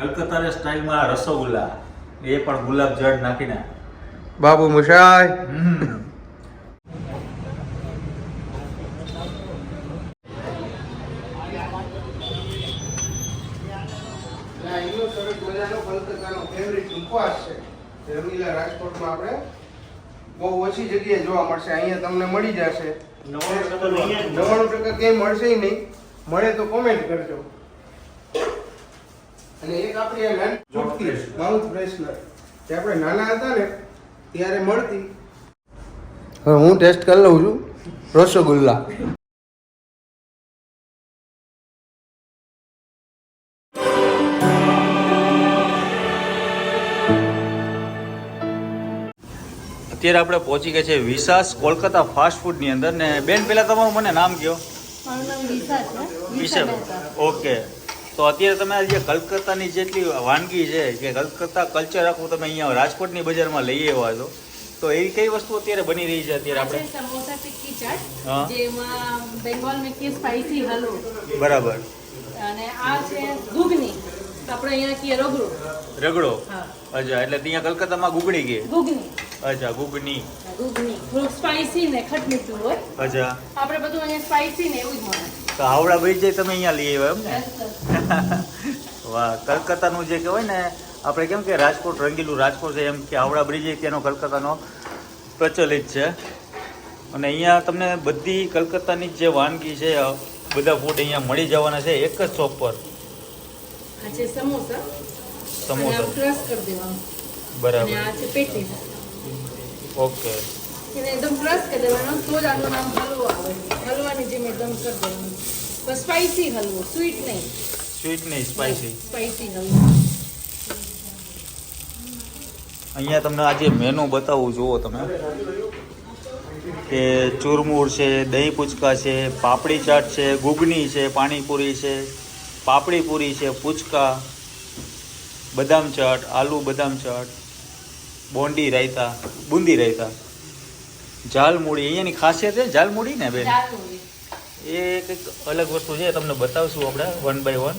કલકત્તા સ્ટાઇલમાં રસગુલ્લા એ પણ ગુલાબ જળ નાખીને. બાબુ મુશાય રાજકોટમાં આપણે બહુ ઓછી જગ્યાએ જોવા મળશે. અહીંયા તમને મળી જશે. નવ્વાણું ટકા ક્યાંય મળશે નહીં. મળે તો કોમેન્ટ કરજો. અને એક આપણી આ નાની ચોટકી માઉથ ફ્રેશનર. જે આપણે નાના હતા ને ત્યારે મળતી. હવે હું ટેસ્ટ કરી લઉં છું. રસગુલ્લા. અત્યારે આપણે પહોંચી ગયા છે વિશાસ કોલકાતા ફાસ્ટ ફૂડની અંદર ને બેન પહેલાં તમારું મને નામ કહો મારું નામ વિશા છે. વિશા વિશા મહેતા. ઓકે તો અત્યારે તમે જે કલકત્તાની જેટલી વાનગી છે કે કલકત્તા કલ્ચર આખું તમે અહીંયા રાજકોટની બજારમાં લઈ આવ્યા છો તો એવી કઈ વસ્તુ અત્યારે બની રહી છે અત્યારે આપણે? સમોસા ટિક્કી ચાટ જેમાં બેંગોલ મેથી સ્પાઈસી હલવો. બરાબર. અને આ છે ઘૂગની આપણે અહીંયા કહીએ રગડો. રગડો? હા. અચ્છા એટલે ત્યાં કલકત્તામાં ગુગણી કે? ઘૂગની અચ્છા ગુગની થોડુંક સ્પાઈસી ને ખટ મીઠું હોય. અચ્છા. આપણે બધું અહીંયા સ્પાઈસી ને એવું જ મળે. તો હાવડા બ્રિજ તમે અહીંયા લઈ આવ્યો એમ ને? વાહ કલકત્તાનું જે કહેવાય ને આપણે કેમ કે રાજકોટ રંગીલું રાજકોટ છે એમ કે હાવડા બ્રિજ ત્યાંનો કલકત્તાનો પ્રચલિત છે. અને અહીંયા તમને બધી કલકત્તાની જે વાનગી છે બધા ફૂડ અહીંયા મળી જવાના છે એક જ શોપ પર. સમોસા. સમોસા. બરાબર. ઓકે. એને એકદમ ક્રશ કરી દેવાનો તો જ આનું નામ હલવો આવે. હલવાની જેમ એકદમ કરી દેવાનું. પણ સ્પાઈસી હલવો સ્વીટ નહીં. સ્વીટ નહીં સ્પાઇસી સ્પાઈસી હલવો. અહીંયા તમને આજે મેનુ બતાવું જુઓ તમે. કે ચૂરમુર છે દહીં પૂચકા છે પાપડી ચાટ છે ગુગની છે પાણીપુરી છે પાપડી પૂરી છે પૂચકા બદામ ચાટ આલુ બદામ ચાટ બોંડી રાયતા બુંદી રાયતા. ઝાલમૂડી અહીંયાની ખાસિયત છે ઝાલમૂડી ને બેન? એ કંઈક અલગ વસ્તુ છે તમને બતાવશું આપણે વન બાય વન.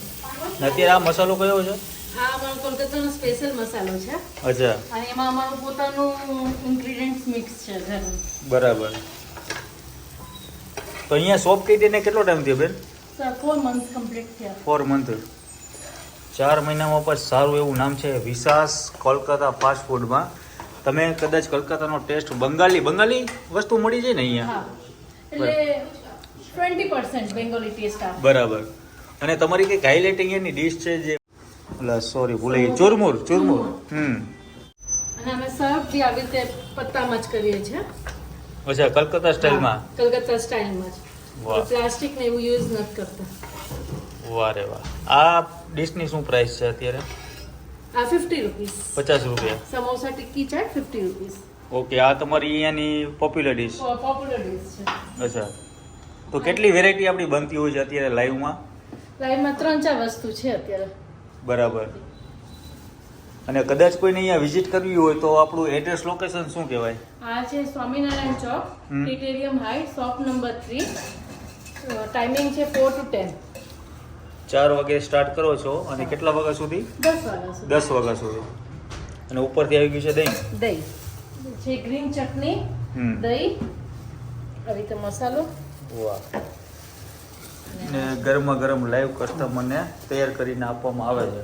અત્યારે આ મસાલો કયો છે? આ અમારો કોલકાતાનો સ્પેશિયલ મસાલો છે. અચ્છા. અને એમાં અમારું પોતાનું ઇન્ગ્રેડિયન્ટ્સ મિક્સ છે ઘરનું. બરાબર. તો અહીંયા શોપ કઈ દઈને કેટલો ટાઈમ થયો બેન? ફોર મંથ કમ્પ્લીટ થયા. ફોર મંથ ચાર મહિનામાં પણ સારું એવું નામ છે વિશાસ કોલકાતા ફાસ્ટ ફૂડમાં તમે કદાચ કલકત્તાનો ટેસ્ટ બંગાળી બંગાળી વસ્તુ મળી જાય ને અહીંયા. એટલે ટ્વેન્ટી પર્સન્ટ બેંગોલી ટેસ્ટ આવે. બરાબર. અને તમારી કંઈક હાઇલાઇટ અહીંયાની ડીશ છે જે સોરી ભૂલે ચુરમુર ચુરમુર. હમ. અને અમે સર્વ આવી રીતે પત્તામાં જ કરીએ છીએ. અચ્છા કલકત્તા સ્ટાઇલમાં કલકત્તા સ્ટાઇલમાં વાહ. પ્લાસ્ટિક ને એવું યુઝ નથી કરતા. વાહ રે વાહ. આ ડીશની શું પ્રાઇસ છે અત્યારે? આ ફિફ્ટી રૂપીસ પચાસ રૂપિયા. Samosa tikki chaat fifty rupees okay આ તમારી અહીંયાની પોપ્યુલર ડિશ પોપ્યુલર ડિશ છે. અચ્છા. તો કેટલી વેરાયટી આપણી બનતી હોય છે અત્યારે લાઈવમાં લાઈવમાં ત્રણ ચાર વસ્તુ છે અત્યારે. બરાબર. અને કદાચ કોઈને અહીંયા વિઝિટ કરવી હોય તો આપણું એડ્રેસ લોકેશન શું કહેવાય? આ છે સ્વામિનારાયણ ચોક હમ. Titanium high shop number three timing છે ફોર ટુ ટેન ચાર વાગે સ્ટાર્ટ કરો છો અને કેટલા વાગ્યા સુધી? દસ વાગ્યા સુધી. અને ઉપરથી આવી ગયું છે દહીં? દહીં. છે ગ્રીન ચટણી દહીં આવી રીતે મસાલો. વાહ. ને ગરમા ગરમ લાઈવ કસ્ટમરને તૈયાર કરીને આપવામાં આવે છે.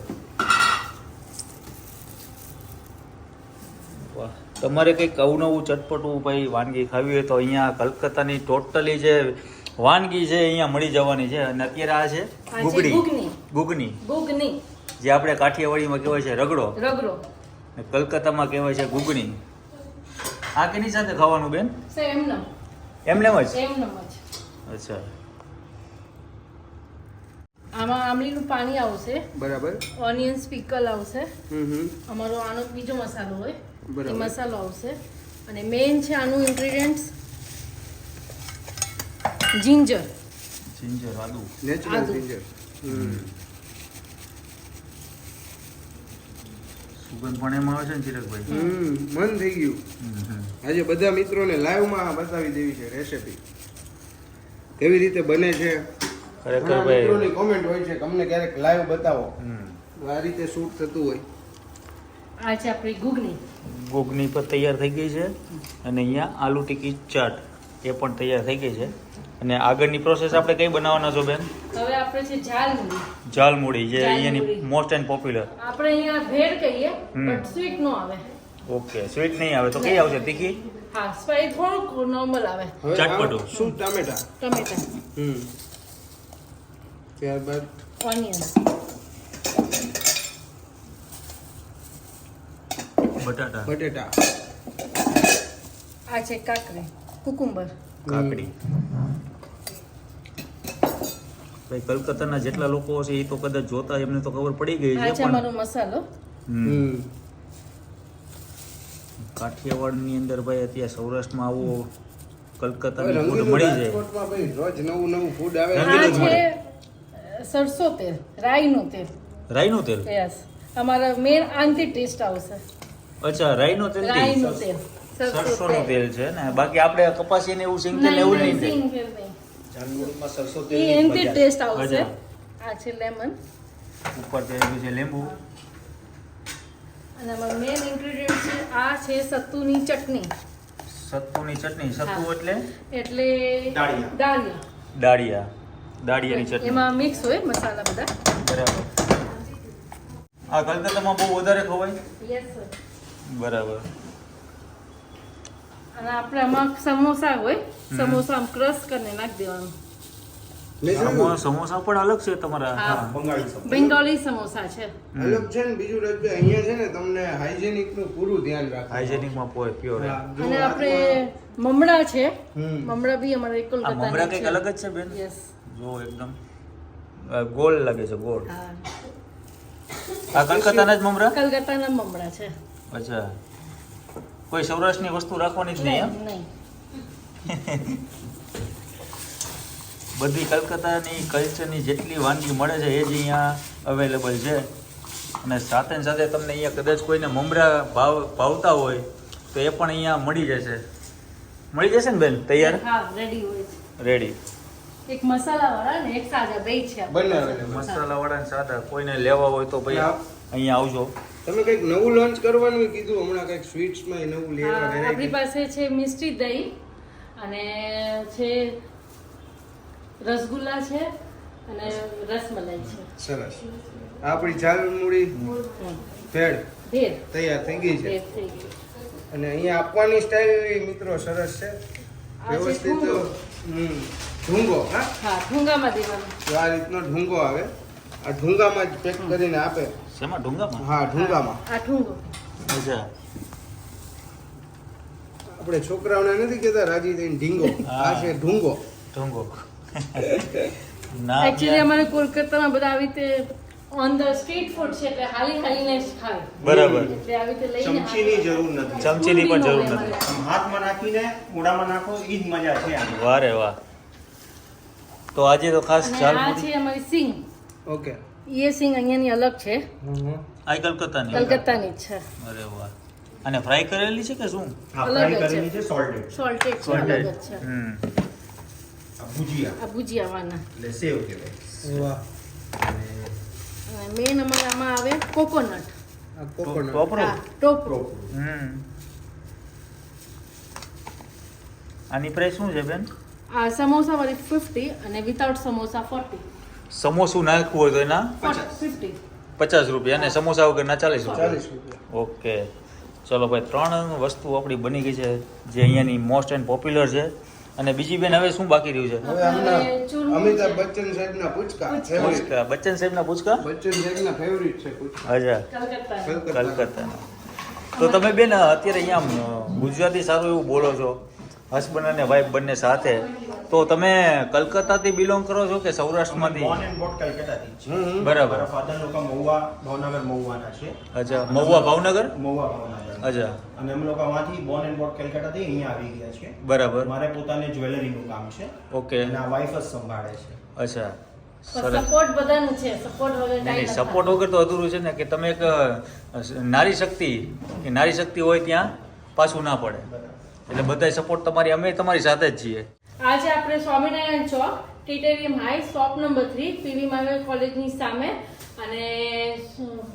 વાહ. તમારે કંઈક અવનવું ચટપટું ભાઈ વાનગી ખાવી હોય તો અહીંયા કલકત્તાની ટોટલી જે વાનગી છે અહીંયા મળી જવાની છે અને અત્યારે આ છે ગુગડી. ગુગની. ગુગની. ગુગની. જે આપણે કાઠિયાવાડીમાં કહેવાય છે રગડો. રગડો. ને કલકત્તામાં કહેવાય છે ગુગની. આ કેની સાથે ખાવાનું બેન? એમને. જ? અચ્છા. આમાં આમલીનું પાણી આવશે. બરાબર. ઓનિયન સ્પીકલ આવશે હમ હમ અમારો આનો બીજો મસાલો હોય. એ બરાબર. મસાલો આવશે. અને મેઇન છે આનું ઇન્ગ્રેડિયન્ટ્સ જિંજર જિંજર આદુ. નેચરલ જિંજર સુગંધ પણ એમાં આવે છે ને ચિરકભાઈ? હમ મન થઈ ગયું. આજે બધા મિત્રોને લાઈવમાં બતાવી દેવી છે રેસિપી કેવી રીતે બને છે? ખરેખર ભાઈ. મિત્રોની કોમેન્ટ હોય છે કે અમને ક્યારેક લાઈવ બતાવો. હમ. આ રીતે શૂટ થતું હોય. આ છે આપણી ગુગની ગુગની પણ તૈયાર થઈ ગઈ છે. અને અહીંયા આલુ ટિક્કી ચાટ. એ પણ તૈયાર થઈ ગઈ છે. અને આગળની પ્રોસેસ આપણે કઈ બનાવવાના છો બેન? હવે આપણે છે ઝાલમુડી જાલમુડી જે અહીંયાની મોસ્ટ એન્ડ પોપ્યુલર આપણે અહીંયા ભેળ કહીએ હમ. બટ સ્વીટ નો આવે. ઓકે સ્વીટ નહીં આવે તો કઈ આવશે? તીખી? હા સ્પાઈ થોડુંક નોર્મલ આવે. ચટપટું. શું? ટામેટા. ટમેટા. હમ. ત્યારબાદ? ઓનિયન બટાટા. બટેટા. આ છે કાકડી. કુકુંબર. કાકડી. ભાઈ કલકત્તાના જેટલા લોકો હશે એ તો કદાચ જોતા એમને તો ખબર પડી ગઈ છે છે પણ મારો મસાલો. કાઠિયાવાડની અંદર ભાઈ અત્યારે સૌરાષ્ટ્રમાં આવો કલકત્તાની ફૂડ મળી જાય. રાજકોટમાં ભાઈ રોજ નવું નવું ફૂડ આવે. છે સરસો તેલ રાઈનું તેલ. રાઈનું તેલ? યસ. અમારા મેન આંતી ટેસ્ટ આવશે અચ્છા રાઈનું તેલ રાઈનું તેલ. સરસોનું તેલ છે ને? બાકી આપણે કપાસી ને એવું સિંગ તેલ એવું નહીં સિંગ થાય. તેલ સરસો એ એનથી ટેસ્ટ આવશે. આ છે લેમન. ઉપર તેલ છે લીંબુ. અને અમારું મેઈન ઇન્ગ્રેડિયન્ટ છે આ છે સત્તુની ચટણી. સત્તુની ચટણી. સત્તુ એટલે? એટલે દાળિયા. દાળિયા. દાળિયા. દાળિયાની ચટણી. એમાં મિક્સ હોય મસાલા બધા. બરાબર. આ કલકત્તામાં બહુ વધારે ખવાય? યસ સર બરાબર. અને આપણે આમાં સમોસા હોય સમોસા આમ ક્રશ કરીને નાખી દેવાનું. સમોસા પણ અલગ છે તમારા. બંગાળી સમોસા. છે. અલગ છે ને બીજું રાજભાઈ અહીંયા છે ને તમને હાઇજેનિકનું પૂરું ધ્યાન રાખવું હાઇજેનિકમાં પોય પ્યોર અને આપણે મમડા છે. હમ. મમડા બી અમારે આ મમરા કંઈક અલગ જ છે બેન? યસ જો એકદમ ગોલ ગોળ લાગે છે ગોળ. હા. આ કલકત્તાના જ મમરા? કલકત્તાના મમડા છે. અચ્છા. કોઈ સૌરાષ્ટ્રની વસ્તુ રાખવાની જ નહીં એમ? બધી કલકત્તાની કલ્ચરની જેટલી વાનગી મળે છે એ જ અહીંયા અવેલેબલ છે. અને સાથે ને સાથે તમને અહીંયા કદાચ કોઈને મમરા ભાવ ભાવતા હોય તો એ પણ અહીંયા મળી જશે. મળી જશે ને બેન તૈયાર? રેડી હોય છે. રેડી એક મસાલા વાળા ને એક સાદા બે છે. બંને મસાલાવાળા ને સાદા કોઈને લેવા હોય તો ભાઈ. અહીંયા આવજો. તમે કંઈક નવું લોન્ચ કરવાનું કીધું હમણાં કંઈક સ્વીટ્સમાં નવું લેવા આપણી પાસે છે મિસ્ટી દહીં અને છે રસગુલ્લા છે અને રસમલાઈ છે. સરસ. આપણી ચાલ મૂડી? ભેળ. ભેળ. તૈયાર થઈ ગઈ છે. અને અહીંયા આપવાની સ્ટાઇલ મિત્રો સરસ છે. વ્યવસ્થિત. હમ ઢૂંગો હા? હા ઠુંગામાં દેવાનું. આ રીતનો ઢૂંગો આવે. આ ઢૂંગામાં જ પેક કરીને આપે. શેમાં? ઢુંગામાં? હા ઢુંગામાં. આ ઢુંગો. અચ્છા. આપણે છોકરાઓને નથી કહેતા રાજી થઈને ઢીંગો. આ છે ઢુંગો. ઢુંગો. ના એકચ્યુઅલી અમારે કોલકાતામાં બધા આવી રીતે ઓન ધ સ્ટ્રીટ ફૂડ છે એટલે હાલી હાલીને જ ખાય. બરાબર. એટલે આવી રીતે લઈને ચમચીની જરૂર નથી. ચમચીની પણ જરૂર નથી. હાથમાં નાખીને મોઢામાં નાખો એ જ મજા છે આની વાહ રે વાહ. તો આજે તો ખાસ ચાલ આ છે અમારી સિંગ. ઓકે. એ સિંગ અહીંયાની અલગ છે. આ કલકત્તાની. કલકત્તાની છે. અરે વાહ. અને ફ્રાય કરેલી છે કે શું? ફ્રાય કરેલી છે સોલ્ટેડ સોલ્ટેડ છે અલગ છે. હમ. આ ભુજિયા. આ ભુજિયાવાના. એટલે સેવ કહેવાય. વાહ. અને મેન અમારે આમાં આવે કોકોનટ. આ કોકોનટ. ટોપરો? ટોપરો. હમ. આની પ્રાઇસ શું છે બેન? આ સમોસા વાળી ફિફ્ટી અને વિથઆઉટ સમોસા ફોર્ટી સમોસું નાખવું હોય તો એના પચાસ. રૂપિયા અને સમોસા વગરના ચાલીસ રૂપિયા? ચાલીસ ઓકે. ચલો ભાઈ ત્રણ વસ્તુ આપણી બની ગઈ છે જે અહીંયાની મોસ્ટ એન્ડ પોપ્યુલર છે. અને બીજી બેન હવે શું બાકી રહ્યું છે? અમિતાભ બચ્ચન સાહેબના પૂચકા પૂચકા. બચ્ચન સાહેબના પૂચકા? બચ્ચન સાહેબના ફેવરિટ છે પૂચકા. અચ્છા. કલકત્તા કલકત્તાના. તો તમે બેન અત્યારે અહીંયા ગુજરાતી સારું એવું બોલો છો. હસબન્ડ અને વાઈફ બંને સાથે. તો તમે કલકત્તાથી બિલોંગ કરો છો કે સૌરાષ્ટ્રમાંથી? બોર્ન એન્ડ બોટ કલકત્તાથી. બરાબર. ફાધર લોકો મહુવા ભાવનગર મહુવાના છે. અચ્છા મહુવા ભાવનગર? મહુવા ભાવનગર. અચ્છા. અને અમે લોકો આમાંથી બોર્ન એન્ડ બોટ કલકત્તાથી અહીંયા આવી ગયા છે બરાબર. મારે પોતાને જ્વેલરીનું કામ છે. ઓકે. અને આ વાઈફ જ સંભાળે છે. અચ્છા. સરસ. સપોર્ટ બધાનું છે. વગર. સપોર્ટ વગર તો અધૂરું છે ને કે તમે એક નારી શક્તિ કે નારી શક્તિ હોય ત્યાં પાછું ના પડે. એટલે બધાય સપોર્ટ તમારી અમે તમારી સાથે જ છીએ. આજે આપણે સ્વામિનારાયણ ચોક ટીટેવીએમ high shop number three PV Manav કોલેજની સામે અને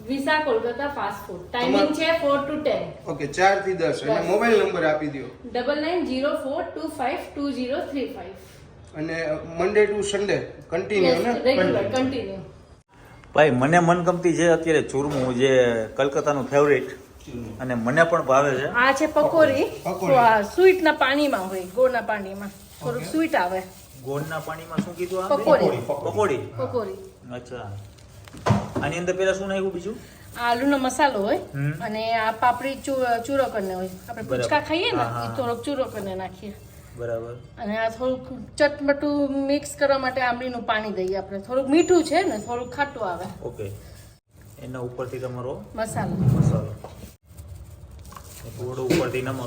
વિસા કોલકાતા ફાસ્ટ ફૂડ ટાઈમિંગ છે ફોર ટુ ટેન ઓકે ચારથી દસ અને મોબાઈલ નંબર આપી દો double nine zero four two five two zero three five અને મંડે ટુ સન્ડે કન્ટિન્યુ ને? રેગ્યુલર કન્ટિન્યુ ભાઈ મને મનગમતી છે અત્યારે ચૂરમું જે કલકત્તાનું ફેવરિટ અને મને પણ ભાવે છે. આ છે પકોડી. પકોડી. સ્વીટ ના પાણીમાં હોય ગોળના પાણીમાં. થોડુંક સ્વીટ આવે. ગોળના પાણીમાં શું કીધું? પકોડી. પકોડી પકોડી. અચ્છા. આની અંદર પેલા શું નાખ્યું બીજું? આલુ આલુનો મસાલો હોય અને આ પાપડી ચૂરો કરીને હોય. આપણે. પૂચકા ખાઈએ ને એ થોડોક ચૂરો કરીને નાખીએ. બરાબર. અને આ થોડુંક ચટમટું મિક્સ કરવા માટે આંબલીનું પાણી દઈએ આપણે. થોડુંક મીઠું છે ને થોડુંક ખાટું આવે. ઓકે. એના ઉપરથી તમારો મસાલો. મસાલો. થોડું ઉપરથી નમક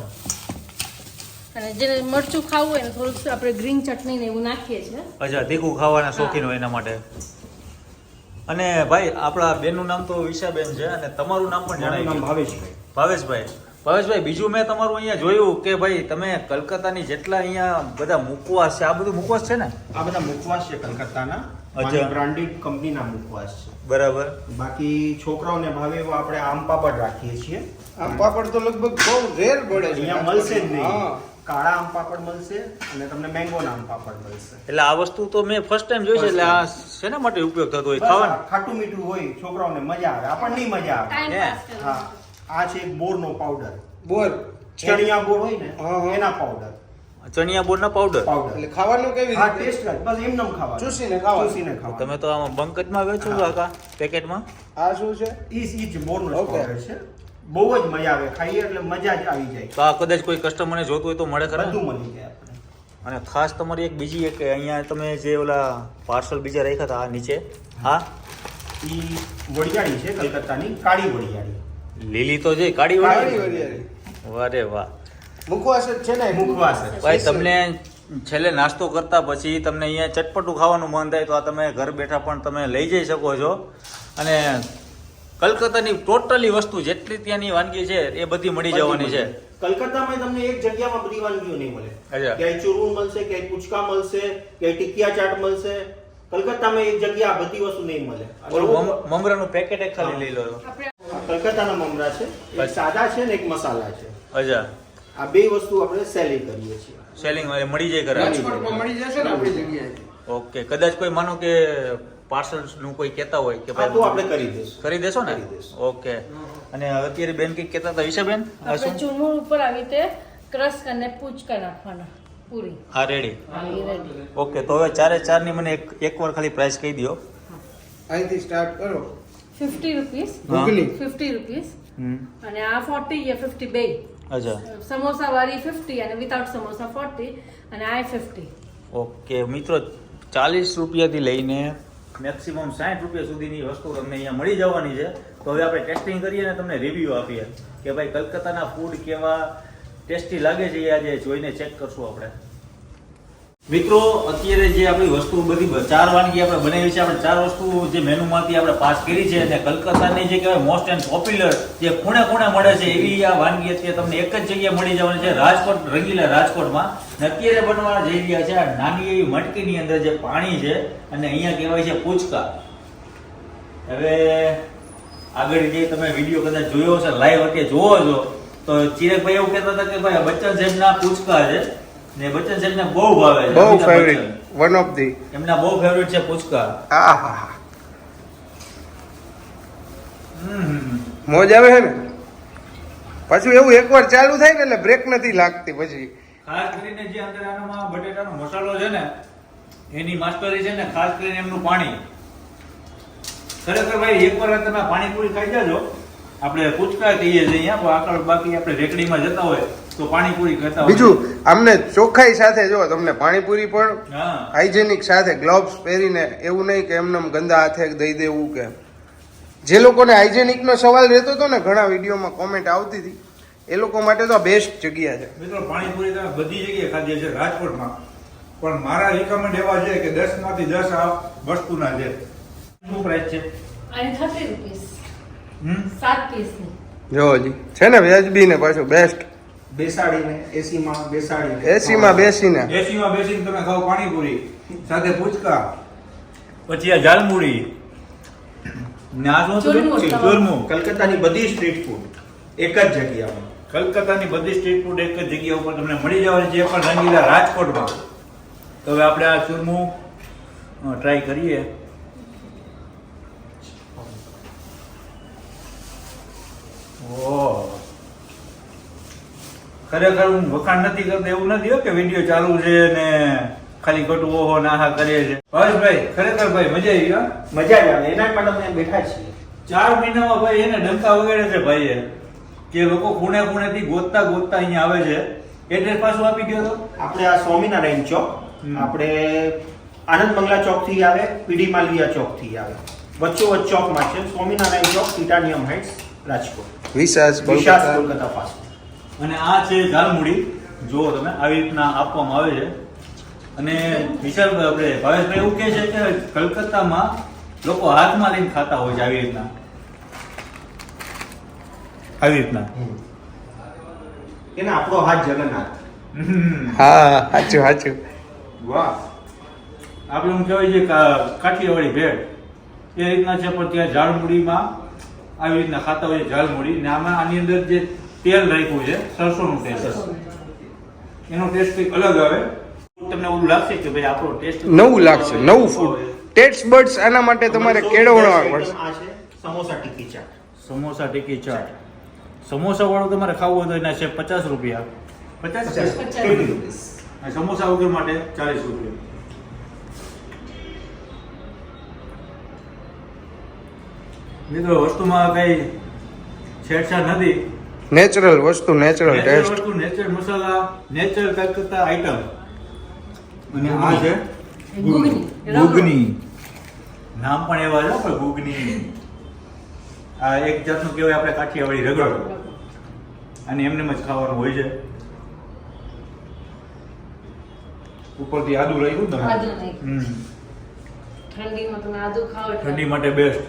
અને જેને મરચું ખાવું હોય ને થોડુંક આપણે ગ્રીન ચટણી ને એવું નાખીએ છીએ. અચ્છા તીખું ખાવાના શોખીન હોય એના માટે. અને ભાઈ આપણા બેનનું નામ તો વિશાબેન છે અને તમારું નામ પણ જણાવી ભાવેશભાઈ. ભાવેશભાઈ. ભાવેશભાઈ બીજું મેં તમારું અહીંયા જોયું કે ભાઈ તમે કલકત્તાની જેટલા અહીંયા બધા મુકવાસ છે આ બધું મુકવાસ છે ને? આ બધા મુકવાસ છે કલકત્તાના. અચ્છા. બ્રાન્ડેડ કંપનીના મુખવાસ છે. બરાબર. બાકી છોકરાઓને ભાવે એવો આપણે આમ પાપડ રાખીએ છીએ. આમ પાપડ તો લગભગ બહુ રેર પડે છે. અહીંયા મળશે જ નહીં. કાળા આમ પાપડ મળશે અને તમને મેંગોના આમ પાપડ મળશે. એટલે આ વસ્તુ તો મેં ફર્સ્ટ ટાઈમ જોઈ છે એટલે આ શેના માટે ઉપયોગ થતો હોય? ખાવા ખાટું મીઠું હોય છોકરાઓને મજા આવે. આપણને મજા આવે. હા? આ છે એક બોરનો પાવડર બોર. ચણિયા બોર હોય ને. એના પાવડર ચણિયા બોરના પાવડર પાવડર એટલે ખાવાનું કેવી હા રીતે? ટેસ્ટ બસ એમનેમ ખાવાનું. ચૂસીને ખાવાનું. ચૂસીને ખાવાનું. તમે તો આમાં બંકજમાં વેચો છો આખા પેકેટમાં? આ શું છે? ઈ ઈ જ બોરનો પાવડર છે. બહુ જ મજા આવે ખાઈએ એટલે મજા જ આવી જાય. તો આ કદાચ કોઈ કસ્ટમરને જોતું હોય તો મળે ખરા બધું મળી જાય આપણે અને ખાસ તમારી એક બીજી એક અહીંયા તમે જે ઓલા પાર્સલ બીજા રાખ્યા હતા આ નીચે હા. ઈ વડિયાળી છે કલકત્તાની કાળી વડિયાળી. લીલી તો છે કાળી વડિયાળી. વારે વાહ. મુખવાસ જ છે ને મુખવાસ ભાઈ તમને છેલ્લે નાસ્તો કરતા પછી તમને અહીંયા ચટપટું ખાવાનું મન થાય તો આ તમે ઘર બેઠા પણ તમે લઈ જઈ શકો છો. અને કલકત્તાની ટોટલી વસ્તુ જેટલી ત્યાંની વાનગી છે એ બધી મળી જવાની છે. કલકત્તામાં તમને એક જગ્યામાં બધી વાનગીઓ નહીં મળે. ક્યાંય ચૂરવું મળશે ક્યાંય પૂચકા મળશે ક્યાંય ટિકિયા ચાટ મળશે. કલકત્તામાં એક જગ્યા બધી વસ્તુ નહીં મળે. મમરાનું પેકેટ એક ખાલી લઈ લો. કલકત્તાના મમરા છે સાદા છે ને એક મસાલા છે. અચ્છા. આ બે વસ્તુ આપણે સેલિંગ કરીએ છીએ. સેલિંગ મળી જાય ખરા મળી જશે ને આપણી જગ્યાએ? ઓકે કદાચ કોઈ માનો કે પાર્સલ્સનું કોઈ કહેતા હોય કે ભાઈ તો આપણે કરી દેશું કરી દેશો ને. ઓકે અને અત્યારે બેન કઈ કહેતા હતા? વિશાબેન બેન આપણે ઉપર આવી રીતે ક્રશ કરીને પૂચકા નાખવાના પૂરી. હા રેડી. ઓકે તો હવે ચારે ચારની મને એક એકવાર ખાલી પ્રાઇસ કહી દો અહીંથી સ્ટાર્ટ કરો. 50 રૂપીસ ફિફ્ટી 50 રૂપીસ હમ. અને આ 40 યા 50 બે અચ્છા. સમોસા વાળી 50 અને વિથઆઉટ સમોસા 40 અને આ 50 ઓકે મિત્રો ચાલીસ રૂપિયાથી લઈને મેક્સિમમ સાઠ રૂપિયા સુધીની વસ્તુ તમને અહીંયા મળી જવાની છે. તો હવે આપણે ટેસ્ટિંગ કરીએ અને તમને રિવ્યૂ આપીએ કે ભાઈ કલકત્તાના ફૂડ કેવા ટેસ્ટી લાગે છે એ આજે જોઈને ચેક કરશું આપણે. મિત્રો, અત્યારે જે આપણી વસ્તુ બધી ચાર વાનગી આપણે બનાવી છે, આપણે ચાર વસ્તુ જે મેનુમાંથી આપણે પાસ કરી છે અને કલકત્તાની જે કહેવાય મોસ્ટ એન્ડ પોપ્યુલર જે ખૂણે ખૂણે મળે છે, એવી આ વાનગી અત્યારે તમને એક જ જગ્યાએ મળી જવાની છે, રાજકોટ, રંગીલા રાજકોટમાં. અને અત્યારે બનવા જઈ રહ્યા છે આ નાની એવી મટકીની અંદર જે પાણી છે અને અહીંયા કહેવાય છે પૂચકા. હવે આગળ જે તમે વીડિયો કદાચ જોયો છે લાઈવ અત્યારે જોવો છો, તો ચિરકભાઈ એવું કહેતા હતા કે ભાઈ બચ્ચન સાહેબના પૂચકા છે. ને બચ્ચન સાહેબને બહુ ભાવે છે બહુ Amitabh favourite Bachchan. One of the એમના બહુ ફેવરિટ છે પૂચકા આહા હમ. મોજ આવે છે ને? પાછું એવું એકવાર ચાલુ થાય ને એટલે બ્રેક નથી લાગતી પછી. ખાસ કરીને જે અંદર આનામાં બટેટાનો મસાલો છે ને એની માસ્ટરી છે ને ખાસ કરીને એમનું પાણી. ખરેખર ભાઈ એકવાર તમે પાણીપુરી ખાઈ જાજો. આપણે પૂચકા કહીએ છીએ અહીંયા પણ આગળ બાકી આપણે રેકડીમાં જતા હોય તો પાણીપુરી ખાતા હોય. બીજું આમને ચોખ્ખાઈ સાથે જો તમને પાણીપુરી પણ હાઇજેનિક સાથે ગ્લોવ્સ પહેરીને એવું નહીં કે એમને ગંદા હાથે દઈ દેવું કે. જે લોકોને હાઇજેનિકનો સવાલ રહેતો હતો ને ઘણા વિડીયોમાં કોમેન્ટ આવતી હતી એ લોકો માટે તો બેસ્ટ જગ્યા છે. મિત્રો પાણીપુરી તમે બધી જગ્યાએ ખાધી છે રાજકોટમાં. પણ મારા રિકમેન્ડ એવા છે કે દસમાંથી દસ આ વસ્તુના છે. શું પ્રાઇસ છે? અને 30 રૂપીસ હમ? સાત પીસ જો જી છે ને વ્યાજબી ને પાછું બેસ્ટ બેસાડીને એસીમાં બેસાડીને. એસીમાં બેસીને. એસીમાં બેસીને તમે ખાવ પાણીપુરી સાથે પૂચકા પછી આ જાલમુડી ને આ શું ચૂરમું. કલકત્તાની બધી સ્ટ્રીટ ફૂડ એક જ જગ્યામાં કલકત્તાની બધી સ્ટ્રીટ ફૂડ એક જ જગ્યા ઉપર તમને મળી જવાની છે પણ રંગીલા રાજકોટમાં. તો હવે આપણે આ ચૂરમું ટ્રાય કરીએ. ઓહ. ખરેખર હું વખાણ નથી કરતો એવું નથી હો કે વીડિયો ચાલુ છે ને ખાલી ખોટું ઓહો નાહા કરે છે. ભાઈ ખરેખર ભાઈ મજા આવી ગયો મજા જ આવે એના માટે અમે બેઠા છીએ. ચાર મહિનામાં ભાઈ એને ડંકા વગેરે છે ભાઈએ. કે લોકો ખૂણે ખૂણેથી ગોતતા ગોતતા અહીંયા આવે છે. એડ્રેસ પાછું આપી ગયો તો. આપણે આ સ્વામિનારાયણ ચોક. આપણે આનંદ બંગલા ચોકથી આવે પીડી માલવીયા ચોકથી આવે. વચ્ચોવચ્ચ ચોકમાં છે સ્વામિનારાયણ ચોક ટિટાનિયમ હાઇટ્સ રાજકોટ. વિશાસ કોલકાતા. કોલકાતા ફાસ્ટ અને આ છે ઝાલમુડી. જુઓ તમે આવી રીતના આપવામાં આવે છે. અને વિશાલ આપણે ભાવેશભાઈ એવું કહે છે કે કલકત્તામાં લોકો હાથમાં લઈને ખાતા હોય છે આવી રીતના. આવી રીતના. એને આપણો હાથ જગન્નાથ. હા સાચું સાચું. વાહ. આપણે એમ કહેવાય છે કા- કાઠિયાવાડી ભેળ. એ રીતના છે પણ ત્યાં ઝાલમુડીમાં આવી રીતના ખાતા હોય છે ઝાડમુડી ને આમાં આની અંદર જે તેલ રાખ્યું છે સરસોનું તેલ. એનો ટેસ્ટ કંઈક અલગ આવે. તમને એવું લાગશે કે ભાઈ આપણો ટેસ્ટ નવું લાગશે નવું ફૂડ ટેસ્ટ બર્ડ્સ આના માટે તમારે કેળવવા પડશે. આ છે સમોસા ટીકી ચાટ. સમોસા ટીકી ચાટ. સમોસા વાળું તમારે ખાવું હોય તો એના છે પચાસ રૂપિયા. પચાસ સમોસા વગર માટે ચાલીસ રૂપિયા. મિત્રો વસ્તુમાં કઈ છેડછાડ નથી. નેચરલ વસ્તુ નેચરલ નેચરલ ટેસ્ટ. વસ્તુ natural masala natural Calcutta item અને આ છે ગુગની. ગુગની. નામ પણ એવા છે હો, પણ ગુગની. આ એક જાતનું કહેવાય આપણે કાઠિયાવાડી રગડો. અને એમને જ ખાવાનું હોય છે. ઉપરથી આદુ રાખ્યું તમે? આદુ ઠંડીમાં તમે આદુ ખાઓ ઠંડી માટે બેસ્ટ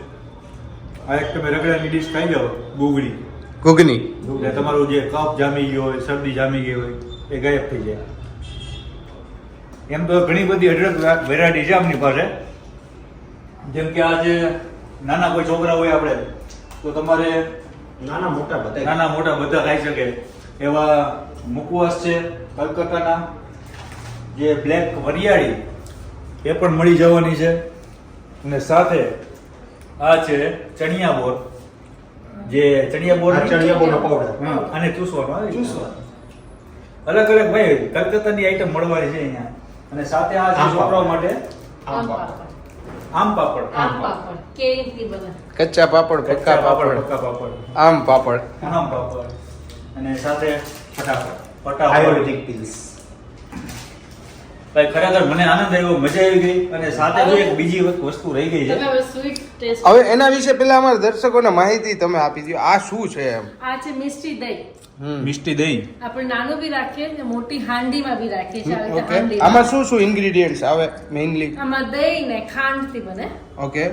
આ એક તમે રગડાની ડીશ ખાઈ જાઓ ગુગળી ઘૂઘની. એટલે તમારું જે કફ જામી ગયો હોય શરદી જામી ગઈ હોય એ ગાયબ થઈ જાય. એમ તો ઘણી બધી અઢળક વેરાયટી છે આપની પાસે. જેમ કે આજે નાના કોઈ છોકરા હોય આપણે તો તમારે નાના મોટા બધા. નાના મોટા બધા ખાઈ શકે. એવા મુકવાસ છે કલકત્તાના જે બ્લેક વરિયાળી એ પણ મળી જવાની છે. અને સાથે આ છે ચણિયા બોર જે ચણિયા બોર ચણિયા ચણિયાબોનો પાવડર અને ચૂસવાનો આવે ચૂસવાનો. અલગ અલગ ભાઈ કલકત્તાની આઈટમ મળવાની છે અહીંયા. અને સાથે આ છોકરાઓ પાપડ. માટે આમ પાપડ. આમ પાપડ. આમ પાપડ. કેરીથી બને? કચ્ચા પાપડ પક્કા પાપડ પાપડ. પક્કા પાપડ. આમ પાપડ. આમ પાપડ. અને સાથે ફટાફટ. ફટાફટ આયુર્વેદિક પિલ્સ ભાઈ ખરેખર મને આનંદ આવ્યો મજા આવી ગઈ અને સાથે જો એક બીજી વસ્તુ- વસ્તુ રહી ગઈ છે. હવે સ્વીટ ટેસ્ટ હવે એના વિશે પેલા અમારા દર્શકોને માહિતી તમે આપી દો આ શું છે એમ? આ છે મિષ્ટી દહીં. મિષ્ટી દહીં. આપણે નાનું બી રાખીએ ને મોટી હાંડીમાં બી રાખીએ છીએ ઓકે. આમાં શું શું ઇન્ગ્રેડિયન્ટ્સ આવે મેઇનલી આમાં દહીં ને ખાંડથી બને. ઓકે.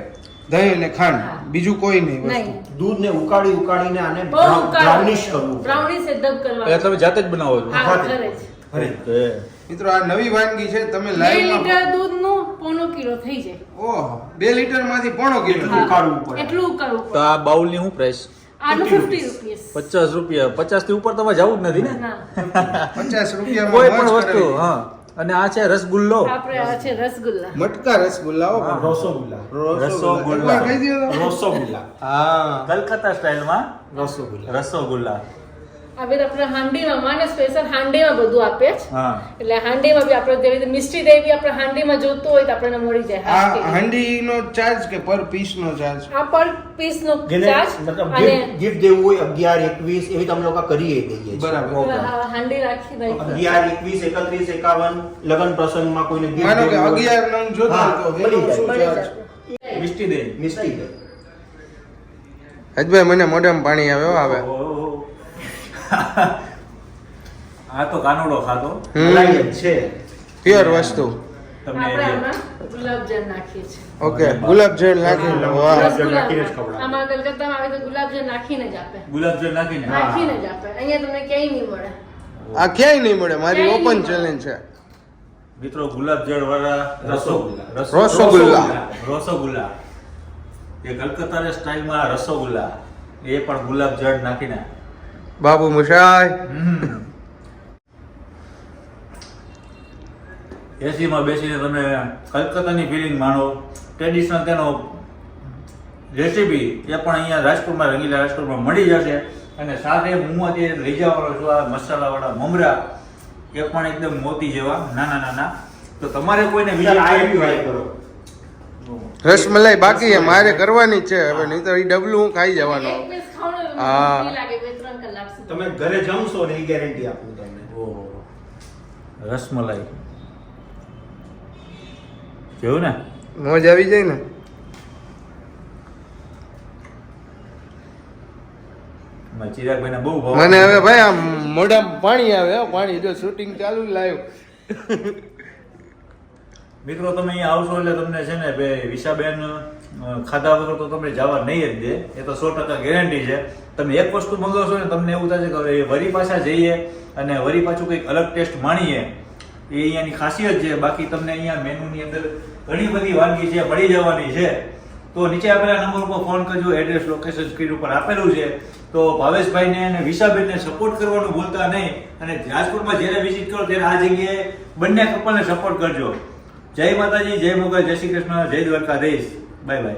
દહીં અને ખાંડ. બીજું કોઈ નહીં વસ્તુ. દૂધ દૂધને ઉકાળી ઉકાળીને આને બ્રાઉનિશ કરવું બ્રાઉનિશ એકદમ એટલે તમે જાતે જ બનાવો છો. હા ઘરે જ. મિત્રો આ નવી વાનગી છે તમે લાઈવ લીટર દૂધનું પોણો કિલો થઈ જાય. ઓહ 2 લીટરમાંથી પોણો કિલો. ઉકાળવું પડે. એટલું ઉકાળવું તો આ બાઉલની શું પ્રાઇસ આનું રૂપિયા પચાસથી ઉપર તમારે જવું જ નથી ને? ના. રૂપિયા કોઈ પણ વસ્તુ હા. અને આ છે રસગુલ્લો. આપણે આ છે રસગુલ્લા. મટકા રસગુલ્લા હા. રસોગુલ્લા. કહી દ્યો રસોગુલ્લા. હા. કલકત્તા સ્ટાઇલમાં રસોગુલ્લા. રસોગુલ્લા. હવે આપણે હાંડીમાં માને સ્પેશિયલ હાંડીમાં બધું આપે છે એટલે હાંડીમાં બી આપણે જેવી મિસ્ટી દેવી આપણે હાંડીમાં જોતું હોય તો આપણને મળી જાય આ હાંડીનો ચાર્જ કે પર પીસ નો ચાર્જ આ પર પીસ નો ચાર્જ મતલબ gift દેવું હોય અગિયાર એકવીસ એવી તમે લોકો કરીએ દઈએ બરાબર. હાંડી રાખી રાખી અગિયાર એકવીસ એકત્રીસ એકાવન લગ્ન પ્રસંગમાં કોઈને ગિફ્ટ માનો કે દેવું હોય. અગિયાર નંગ જોતા તો મળી જાય. જાય મિષ્ટી મિસ્ટી દે. હજભાઈ મને મોઢામાં પાણી આવે આવે ઓહો. આ તો કાનોડો ખાતો મલાઈ છે. પ્યોર વસ્તુ. તમને આપણે આમાં ગુલાબજામ નાખીએ છીએ. ઓકે ગુલાબ નાખીને વાહ. નાખીને જ ખવડાવે. આમાં કલકત્તામાં આવે તો ગુલાબજામ નાખીને જ આપે. ગુલાબજામ નાખીને? નાખીને જ આપે. અહીંયા તમને ક્યાંય નહીં મળે. આ ક્યાંય નહીં મળે? મારી ઓપન ચેલેન્જ છે. મિત્રો ગુલાબજળ વાળા રસોગુલ્લા. રસોગુલ્લા. રસોગુલ્લા એ કલકત્તા સ્ટાઇલમાં રસગુલ્લા એ પણ ગુલાબ જળ નાખીને બાબુ મુશાય હમ. એસીમાં બેસીને તમે કલકત્તાની ફિલિંગ માણો. ટ્રેડિશનલ તેનો રેસીપી એ પણ અહીંયા રાજકોટમાં રંગીલા રાજકોટમાં મળી જશે. અને સાથે હું અત્યારે લઈ જવાનો છું આ મસાલાવાળા મમરા. એ પણ એકદમ મોતી જેવા નાના નાના. તો તમારે કોઈને વિચાર આવી હોય try કરો. રસમલાઈ બાકી છે મારે કરવાની જ છે હવે નહીં તો એ ડબલું હું ખાઈ જવાનો. હા. તમે ઘરે જમશો ને એ ગેરંટી આપું તમને. ઓહો. રસમલાઈ જોયું ને? મોજ આવી જાય ને? મને હવે ભાઈ આમ મોઢામાં પાણી આવે હો, પાણી જો શૂટિંગ ચાલુ લાઈવ. મિત્રો તમે અહીંયા આવશો એટલે તમને છે ને ભાઈ વિશાબેન ખાધા વગર તો તમને જવા નહીં જ દે. એ તો સો ટકા ગેરંટી છે. તમે એક વસ્તુ મંગાવશો ને તમને એવું થશે કે વરી પાછા જઈએ અને વરી પાછું કંઈક અલગ ટેસ્ટ માણીએ. એ અહીંયાની ખાસિયત છે. બાકી તમને અહીંયા મેનુની અંદર ઘણી બધી વાનગી છે, મળી જવાની છે. તો નીચે આપેલા નંબર ઉપર ફોન કરજો. એડ્રેસ લોકેશન સ્ક્રીન ઉપર આપેલું છે. તો ભાવેશભાઈને અને વિશાબેનને સપોર્ટ કરવાનું ભૂલતા નહીં અને રાજકોટમાં જ્યારે વિઝિટ કરો ત્યારે આ જગ્યાએ બંને કપલને સપોર્ટ કરજો. જય માતાજી, જય મોગલ, જય શ્રી કૃષ્ણ, જય દ્વારકાધીશ. બાય બાય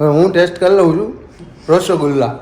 હવે હું ટેસ્ટ કરી લઉં છું. રસગુલ્લા.